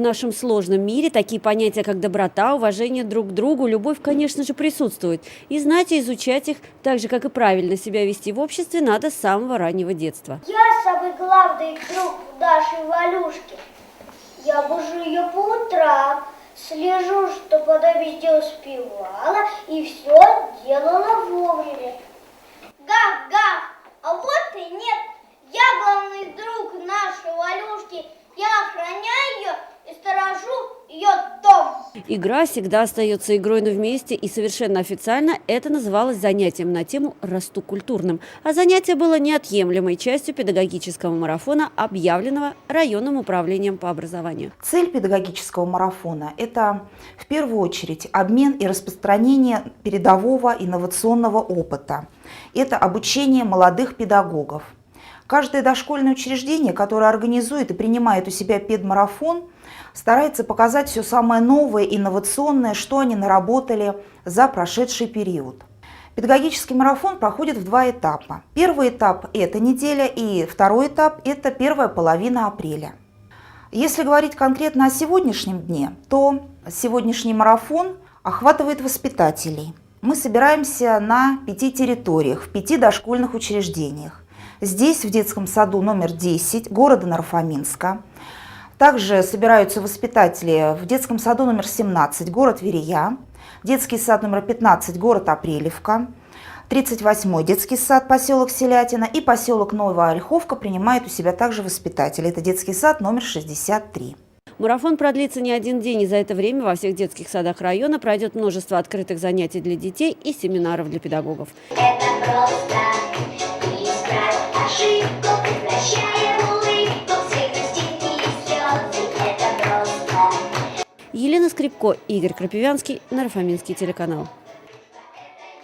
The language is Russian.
нашем сложном мире такие понятия, как доброта, уважение друг к другу, любовь, конечно же, присутствуют. И знать и изучать их, так же, как и правильно себя вести в обществе, надо с самого раннего детства. Я самый главный друг нашей Валюшки. Я бужу ее по утрам, слежу, чтобы она везде успевала и все делала вовремя. Гав-гав, а вот и нет. Я главный друг нашей Валюшки. Я охраняю ее и сторожу ее дом. Игра всегда остается игрой, но вместе, и совершенно официально это называлось занятием на тему «Расту культурным». А занятие было неотъемлемой частью педагогического марафона, объявленного районным управлением по образованию. Цель педагогического марафона – это в первую очередь обмен и распространение передового инновационного опыта. Это обучение молодых педагогов. Каждое дошкольное учреждение, которое организует и принимает у себя педмарафон, старается показать все самое новое, инновационное, что они наработали за прошедший период. Педагогический марафон проходит в два этапа. Первый этап – это неделя, и второй этап – это первая половина апреля. Если говорить конкретно о сегодняшнем дне, то сегодняшний марафон охватывает воспитателей. Мы собираемся на пяти территориях, в пяти дошкольных учреждениях. Здесь, в детском саду номер 10 города Нарфаминска. Также собираются воспитатели в детском саду номер 17, город Верия, детский сад номер 15, город Апрелевка, 38-й детский сад, поселок Селятина и поселок Новая Ольховка принимает у себя также воспитатели. Это детский сад номер 63. Марафон продлится не один день, и за это время во всех детских садах района пройдет множество открытых занятий для детей и семинаров для педагогов. Это просто Елена Скрипко, Игорь Крапивянский, Нарфаминский телеканал.